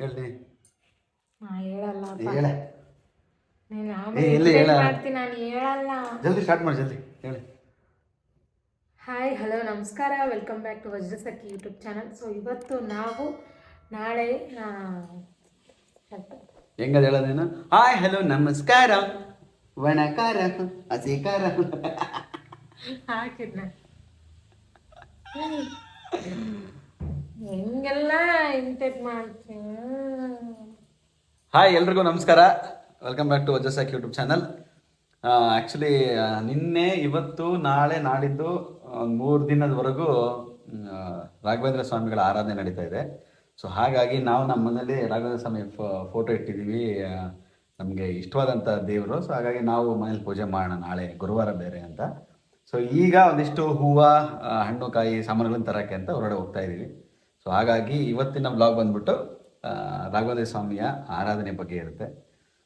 ಹೇಳಿ. ನಾ ಹೇಳಲ್ಲ ಹೇಳೆ. ನೀನು ಏ, ಆಮೇಲೆ ಎಲ್ಲಿ ಹೇಳ? ಮಾಡ್ತೀನಿ ನಾನು ಹೇಳಲ್ಲ. ಜಲ್ದಿ ಸ್ಟಾರ್ಟ್ ಮಾಡಿ ಜಲ್ದಿ. ಹೇಳಿ. ಹಾಯ್ ಹಲೋ ನಮಸ್ಕಾರ. Welcome back to Vajrasakhi YouTube channel so ಇವತ್ತು ನಾವು ನಾಳೆ ನಾ- ಹೆಂಗದ ಹೇಳೋದೇನು ಹಾಯ್ ಹಲೋ ನಮಸ್ಕಾರ. ವಣಕಾರ ಅಸಿಕಾರ ಹಾಕಿದ್ನ. ಹಾಯ್ ಎಲ್ರಿಗೂ ನಮಸ್ಕಾರ. Welcome back to Vajrasakhi YouTube channel actually ನಿನ್ನೆ, ಇವತ್ತು, ನಾಳೆ ನಾಡಿದ್ದು ಮೂರು ದಿನದವರೆಗೂ ರಾಘವೇಂದ್ರ ಸ್ವಾಮಿಗಳ ಆರಾಧನೆ ನಡೀತಾ ಇದೆ. ಸೊ ಹಾಗಾಗಿ ನಾವು ನಮ್ಮ ಮನೇಲಿ ರಾಘವೇಂದ್ರ ಸ್ವಾಮಿ ಫೋಟೋ ಇಟ್ಟಿದ್ದೀವಿ. ನಮಗೆ ಇಷ್ಟವಾದಂಥ ದೇವರು. ಸೊ ಹಾಗಾಗಿ ನಾವು ಮನೇಲಿ ಪೂಜೆ ಮಾಡೋಣ ನಾಳೆ, ಗುರುವಾರ ಬೇರೆ ಅಂತ. ಸೊ ಈಗ ಒಂದಿಷ್ಟು ಹೂವು ಹಣ್ಣು, ಕಾಯಿ, ಸಾಮಾನುಗಳನ್ನ ತರೋಕ್ಕೆ ಅಂತ ಹೊರಗಡೆ ಹೋಗ್ತಾ ಇದ್ದೀವಿ. ಸೊ ಹಾಗಾಗಿ ಇವತ್ತಿನ ಬ್ಲಾಗ್ ಬಂದ್ಬಿಟ್ಟು ರಾಘವೇಂದ್ರ ಸ್ವಾಮಿಯ ಆರಾಧನೆ ಬಗ್ಗೆ ಇರುತ್ತೆ.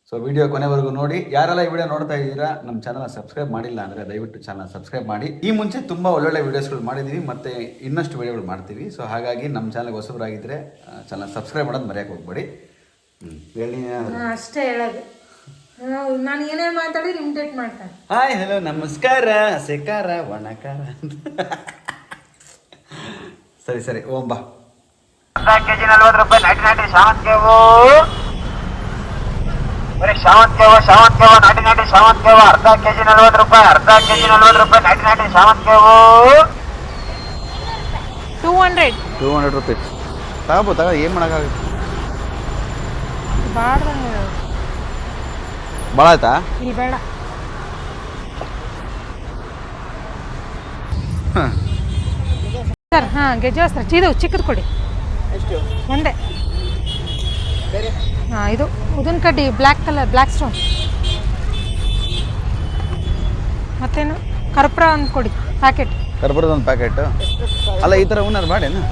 ಸೊ ವಿಡಿಯೋ ಕೊನೆವರೆಗೂ ನೋಡಿ. ಯಾರೆಲ್ಲ ಈ ವಿಡಿಯೋ ನೋಡ್ತಾ ಇದ್ದೀರಾ ನಮ್ಮ ಚಾನಲ್ ಸಬ್ಸ್ಕ್ರೈಬ್ ಮಾಡಿಲ್ಲ ಅಂದರೆ ದಯವಿಟ್ಟು ಚಾನಲ್ ಸಬ್ಸ್ಕ್ರೈಬ್ ಮಾಡಿ. ಈ ಮುಂಚೆ ತುಂಬ ಒಳ್ಳೊಳ್ಳೆ ವೀಡಿಯೋಸ್ಗಳು ಮಾಡಿದ್ದೀವಿ ಮತ್ತು ಇನ್ನಷ್ಟು ವಿಡಿಯೋಗಳು ಮಾಡ್ತೀವಿ. ಸೊ ಹಾಗಾಗಿ ನಮ್ಮ ಚಾನಲ್ಗೆ ಹೊಸಬರಾಗಿದ್ದರೆ ಚಾನಲ್ ಸಬ್ಸ್ಕ್ರೈಬ್ ಮಾಡೋದು ಮರೆಯೋಕೆ ಹೋಗ್ಬೇಡಿ. ಹೇಳಿ ಅಷ್ಟೇ ಹೇಳೋದು. ನಾನು ಏನೇ ಮಾತಾಡಿ ಇಮಿಟೇಟ್ ಮಾಡ್ತಾರೆ. ಹಾಯ್ ಹಲೋ ನಮಸ್ಕಾರ ಸೆಕಾರ ಒಣಕಾರ ಸರಿ ಸರಿ ಓಂ ಬಾ. ಅರ್ಧ ಕೆಜಿ ನಲ್ವತ್ತು ರೂಪಾಯಿ ನಾಟಿ ನಾಟಿ ಶಾವಂತಿಗೆ ಹೂವು ಬರೀ ಶಾವಂತಿಗೆ ಹೂವು ನಾಟಿ ನಾಟಿ ಶಾವಂತಿಗೆ ಹೂವು ಅರ್ಧ ಕೆಜಿ ನಲ್ವತ್ತು ರೂಪಾಯಿ ಅರ್ಧ ಕೆಜಿ ನಲ್ವತ್ತು ರೂಪಾಯಿ ನಾಟಿ ನಾಟಿ ಶಾವಂತಿಗೆ ಹೂವು two hundred two hundred rupees ತಗೋಬೋದು ತಗೋ ಏನು ಮಾಡೋಕ್ಕಾಗುತ್ತೆ? ಭಾಳ ಆಯ್ತಾ? ಇಲ್ಲಿ ಬೇಡ. ಸರ್ ಹಾಂ ಗೆಜ್ಜೆ ಸರ್ ಇದು ಚಿಕ್ಕದು ಕೊಡಿ. ಒಂದೇ. ಹಾಂ ಇದು ಉದನ್ ಕಡ್ಡಿ ಬ್ಲ್ಯಾಕ್ ಕಲರ್ ಬ್ಲ್ಯಾಕ್ ಸ್ಟೋನ್ ಮತ್ತೇನು? ಕರ್ಪೂರ ಒಂದು ಕೊಡಿ ಪ್ಯಾಕೆಟ್ ಕರ್ಪುರದ ಒಂದು ಪ್ಯಾಕೆಟ್ ಅಲ್ಲ ಈ ಥರ ಉನ್ನಾರು ಮಾಡೇನು?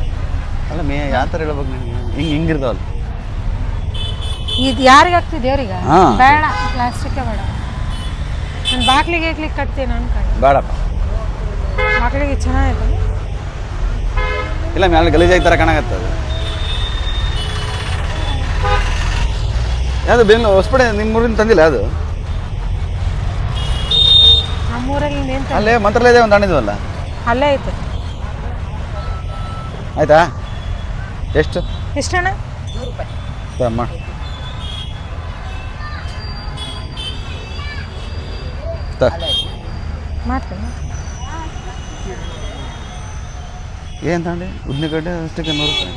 ಅಲ್ಲ ಮೇ ಯಾವ ಥರ ಹೇಳ್ಬೇಕು ನಿಮಗೆ ಹಿಂಗೆ ಹಿಂಗಿರ್ತಾವಲ್ಲ ಇದು ಯಾರಿಗೆ ಆಗ್ತಿದೆ ದೇವ್ರಿಗೆ ಹಾ. ಬೇಡ ಪ್ಲಾಸ್ಟಿಕ್ಕೇ ಬೇಡ. ನಾನು ಬಾಗ್ಲಿಗೆ ಹೇಗ್ಲಿಕ್ಕೆ ಕಟ್ತೀನಿ ಅನ್ಕೊಂಡು ಬೇಡಪ್ಪ. ಬಾಗಿಲಿಗೆ ಚೆನ್ನಾಗಿದೆ. ಇಲ್ಲ ಮೇಲೆ ಗಲೀಜಾಗಿ ಥರ ಕಾಣಕತ್ತೆ ಯಾವುದು ಬೆನ್ನು ಹೊಸಪಡೆ ನಿಮ್ಮ ಊರಿಂದ ತಂದಿಲ್ಲ ಅದು? ನಮ್ಮೂರಲ್ಲಿ ಏನು ಅಲ್ಲೇ ಮಂತ್ರಾಲಯದ ಒಂದು ಹಣ್ಣಿದ್ವಲ್ಲ ಅಲ್ಲೇ ಆಯ್ತು ಆಯ್ತಾ? ಎಷ್ಟು? ಎಷ್ಟಣ್ಣ? ತಮ್ಮ. ತ. ಮಾಡ್ತೀನಿ ಏನು ತಗೊಂಡೆ ಉದ್ದಿನಗಡ್ಡೆ ಅಷ್ಟಕ್ಕೆ ನೂರು ರೂಪಾಯಿ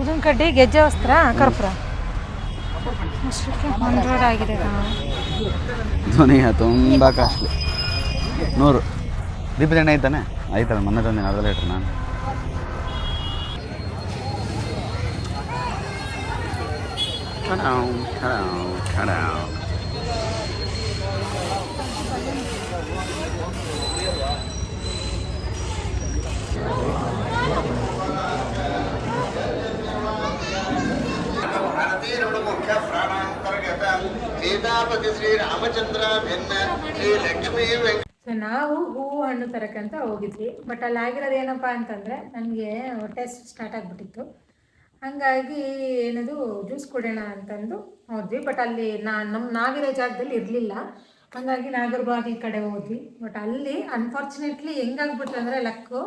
ಉದಿನ ಕಡ್ಡಿ ಗೆಜ್ಜೆ ವಸ್ತ್ರ ಕರ್ಪೂರ. ಅಷ್ಟಕ್ಕೆ ಹಂಡ್ರೆಡ್ ಆಗಿದೆ ಕಣೋ. ಧ್ವನಿ ತುಂಬ ಕಾಸ್ಟ್ಲಿ ನೂರು. ದೀಪದ ಎಣ್ಣೆ ಐತಾನೆ ಆಯ್ತಲ್ಲ ಮೊನ್ನೆ ತಂದೆ ಅರ್ಧ ಲೀಟ್ರ್ ನಾನು. ಖಡಾವ್, ಖಡಾವ್, ಸೀತಾಪತಿ ಶ್ರೀ ರಾಮಚಂದ್ರ ಭಿನ್ನ ಶ್ರೀ ಲಕ್ಷ್ಮೀ ನಾವು ಹೂವು ಹಣ್ಣು ತರಕಂತ ಹೋಗಿದ್ವಿ. ಬಟ್ ಅಲ್ಲಿ ಆಗಿರೋದು ಏನಪ್ಪ ಅಂತಂದರೆ ನನಗೆ ಹೊಟ್ಟೆ ಸ್ಟಾರ್ಟ್ ಆಗಿಬಿಟ್ಟಿತ್ತು. ಹಂಗಾಗಿ ಏನದು ಜ್ಯೂಸ್ ಕುಡಿಯೋಣ ಅಂತಂದು ಹೋದ್ವಿ. ಬಟ್ ಅಲ್ಲಿ ನಾ ನಮ್ಮ ನಾವಿರೋ ಜಾಗದಲ್ಲಿ ಇರಲಿಲ್ಲ. ಹಾಗಾಗಿ ನಾಗರಬಾವಿ ಕಡೆ ಹೋದ್ವಿ. ಬಟ್ ಅಲ್ಲಿ ಅನ್ಫಾರ್ಚುನೇಟ್ಲಿ ಹೆಂಗಾಗ್ಬಿಟ್ರು ಅಂದರೆ ಲಕ್ಕು.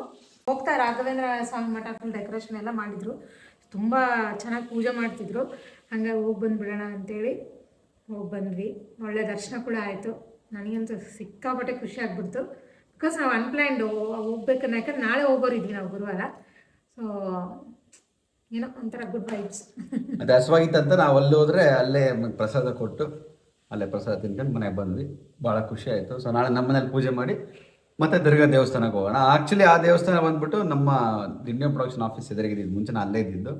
ಹೋಗ್ತಾ ರಾಘವೇಂದ್ರ ಸ್ವಾಮಿ ಮಠ ಫುಲ್ ಡೆಕೋರೇಷನ್ ಎಲ್ಲ ಮಾಡಿದರು. ತುಂಬ ಚೆನ್ನಾಗಿ ಪೂಜೆ ಮಾಡ್ತಿದ್ರು. ಹಂಗಾಗಿ ಹೋಗಿ ಬಂದುಬಿಡೋಣ ಅಂತೇಳಿ. ಹೋಗಿ ಬಂದ್ವಿ. ಒಳ್ಳೆ ದರ್ಶನ ಕೂಡ ಆಯಿತು. ನನಗಂತೂ ಸಿಕ್ಕಾಪಟ್ಟೆ ಖುಷಿ ಆಗ್ಬಿಡ್ತು. ಬಿಕಾಸ್ ನಾವು ಅನ್ಪ್ಲ್ಯಾಂಡ್ ಹೋಗ್ಬೇಕನ್ನ, ಯಾಕಂದ್ರೆ ನಾಳೆ ಹೋಗೋರಿದ್ವಿ ನಾವು ಗುರುವಾರ. ಸೊ ಏನೋ ಒಂಥರ ಗುಡ್ ವೈಬ್ಸ್ ಅದು ಹಸುವಾಗಿತ್ತಂತ ನಾವು ಅಲ್ಲಿ ಹೋದ್ರೆ ಅಲ್ಲೇ ಪ್ರಸಾದ ಕೊಟ್ಟು ಅಲ್ಲೇ ಪ್ರಸಾದ ತಿನ್ಕೊಂಡು ಮನೆಗೆ ಬಂದ್ವಿ. ಭಾಳ ಖುಷಿ ಆಯಿತು. ಸೊ ನಾಳೆ ನಮ್ಮ ಮನೇಲಿ ಪೂಜೆ ಮಾಡಿ ಮತ್ತೆ ದುರ್ಗಾ ದೇವಸ್ಥಾನಕ್ಕೆ ಹೋಗೋಣ. ಆ್ಯಕ್ಚುಲಿ ಆ ದೇವಸ್ಥಾನ ಬಂದ್ಬಿಟ್ಟು ನಮ್ಮ ದಿನ್ಯ ಪ್ರೊಡಕ್ಷನ್ ಆಫೀಸ್ ಎದುರಿಗಿದ್ದು ಮುಂಚೆ ನಾನು ಅಲ್ಲೇ ಇದ್ದಿದ್ದು.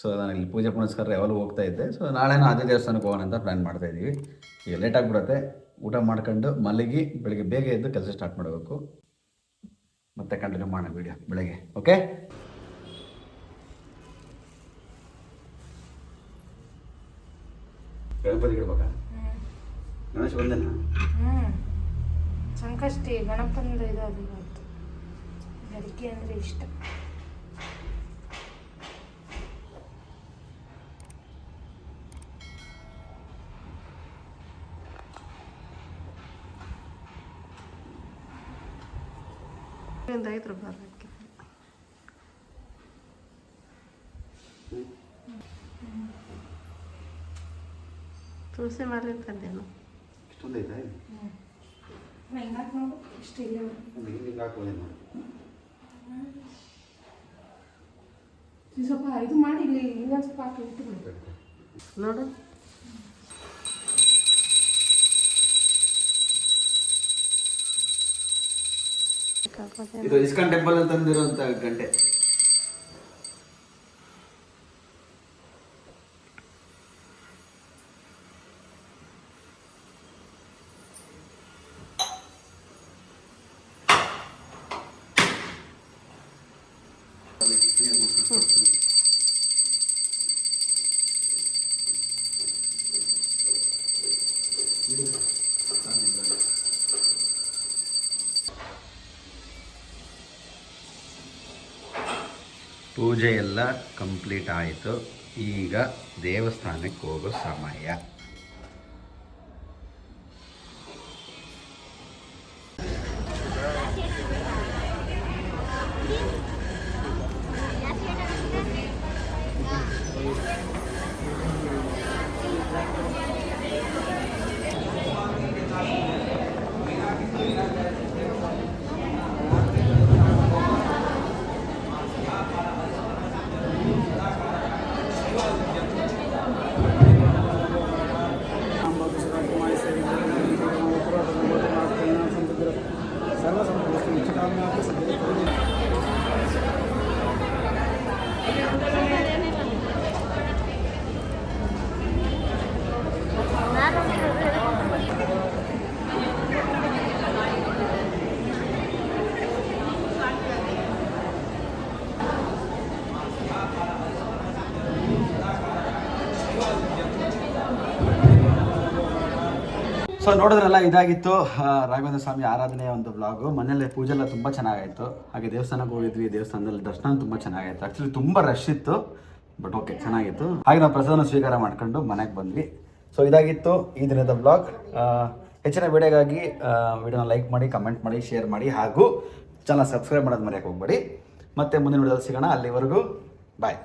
ಸೊ ನಾನು ಇಲ್ಲಿ ಪೂಜೆ ಪುನಸ್ಕಾರ ಯಾವಾಗಲೂ ಹೋಗ್ತಾ ಇದ್ದೆ. ಸೊ ನಾಳೆನೂ ಅದೇ ದೇವಸ್ಥಾನಕ್ಕೆ ಹೋಗೋಣ ಅಂತ ಪ್ಲ್ಯಾನ್ ಮಾಡ್ತಾ ಇದ್ದೀವಿ. ಈಗ ಲೇಟ್ ಆಗಿಬಿಡುತ್ತೆ. ಊಟ ಮಾಡ್ಕೊಂಡು ಮಲಗಿ ಬೆಳಿಗ್ಗೆ ಬೇಗ ಎದ್ದು ಕೆಲಸ ಸ್ಟಾರ್ಟ್ ಮಾಡಬೇಕು. ಮತ್ತೆ ಕಂಟಿನ್ಯೂ ಮಾಡೋಣ ವಿಡಿಯೋ ಬೆಳಗ್ಗೆ ಓಕೆ ಗಣಪತಿ ಇಡ್ಬೇಕಾ? ಗಣೇಶ ಸಂಕಷ್ಟಿ ಗಣಪಂದು ಇದು ಅದು ಅಂದರೆ ಇಷ್ಟ. ಒಂದು ಐದು ರೂಪಾಯಿ ಹಾಕಿ. ತುಳಸಿ ಮಾಲೆ ತಂದೇನು ಇಷ್ಟಿಲ್ಲ ಹಿಂಗೆ ಹಾಕೋದೇನು ಸ್ವಲ್ಪ ಇದು ಮಾಡಿ ಇಲ್ಲಿ ಇನ್ನೊಂದು ಸ್ವಲ್ಪ ಹಾಕಿ ಇಟ್ಟು ನೋಡು. ಇದು ಇಸ್ಕಾನ್ ಟೆಂಪಲ್ ಅಂತ ತಂದಿರುವಂತ ಗಂಟೆ ಪೂಜೆ ಎಲ್ಲ ಕಂಪ್ಲೀಟ್ ಆಯಿತು. ಈಗ ದೇವಸ್ಥಾನಕ್ಕೆ ಹೋಗೋ ಸಮಯ. ಸೊ ನೋಡಿದ್ರಲ್ಲ, ಇದಾಗಿತ್ತು. ರಾಘವೇಂದ್ರ ಸ್ವಾಮಿ ಆರಾಧನೆಯ ಒಂದು ಬ್ಲಾಗು ಮನೆಯಲ್ಲೇ ಪೂಜೆ ಎಲ್ಲ ತುಂಬ ಚೆನ್ನಾಗಾಯಿತು. ಹಾಗೆ ದೇವಸ್ಥಾನಕ್ಕೆ ಹೋಗಿದ್ವಿ. ದೇವಸ್ಥಾನದಲ್ಲಿ ದರ್ಶನ ತುಂಬ ಚೆನ್ನಾಗಾಯಿತು. ಆ್ಯಕ್ಚುಲಿ ತುಂಬ ರಶ್ ಇತ್ತು ಬಟ್ ಓಕೆ ಚೆನ್ನಾಗಿತ್ತು. ಹಾಗೆ ನಾವು ಪ್ರಸಾದನ ಸ್ವೀಕಾರ ಮಾಡ್ಕೊಂಡು ಮನೆಗೆ ಬಂದ್ವಿ. ಸೊ ಇದಾಗಿತ್ತು ಈ ದಿನದ ಬ್ಲಾಗ್ ಹೆಚ್ಚಿನ ವಿಡಿಯೋಗಾಗಿ ವಿಡಿಯೋನ ಲೈಕ್ ಮಾಡಿ ಕಮೆಂಟ್ ಮಾಡಿ ಶೇರ್ ಮಾಡಿ, ಹಾಗೂ ಚಾನಲ್ ಸಬ್ಸ್ಕ್ರೈಬ್ ಮಾಡೋದು ಮರೆಯೋಕೆ ಹೋಗ್ಬೇಡಿ. ಮತ್ತೆ ಮುಂದಿನ ವಿಡಿಯೋದಲ್ಲಿ ಸಿಗೋಣ. ಅಲ್ಲಿವರೆಗೂ ಬಾಯ್